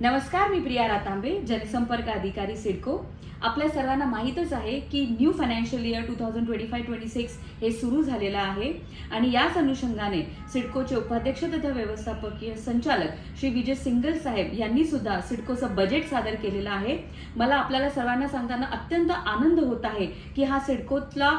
नमस्कार मी प्रिया रातांबे जनसंपर्क अधिकारी सिडको. आपल्या सर्वांना माहीतच आहे की new financial year two thousand twenty five twenty six हे सुरू झालेलं आहे आणि याच अनुषंगाने सिडकोचे उपाध्यक्ष तथा व्यवस्थापकीय संचालक श्री विजय सिंगल साहेब यांनी सुद्धा सिडकोचं बजेट सादर केलेलं आहे. मला आपल्याला सर्वांना सांगताना अत्यंत आनंद होत आहे की हा सिडकोतला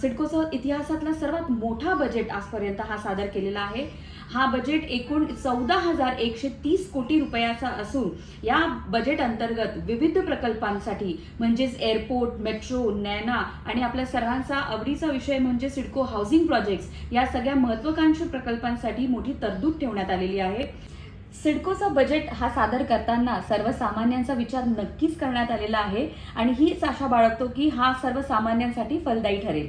सिडकोचा इतिहासातला सर्वात मोठा बजेट आजपर्यंत हा सादर केलेला आहे. हा बजेट एकूण चौदा हजार एकशे तीस कोटी रुपयाचा असून या बजेट अंतर्गत विविध प्रकल्पांसाठी म्हणजेच एअरपोर्ट मेट्रो नॅना आणि आपल्या सर्वांचा आवडीचा विषय म्हणजे सिडको हाऊसिंग प्रोजेक्ट्स या सगळ्या महत्वाकांक्षी प्रकल्पांसाठी मोठी तरतूद ठेवण्यात आलेली आहे. सिडकोचा बजेट हा सादर करताना सर्वसामान्यांचा विचार नक्कीच करण्यात आलेला आहे आणि हीच आशा बाळगतो की हा सर्वसामान्यांसाठी फलदायी ठरेल.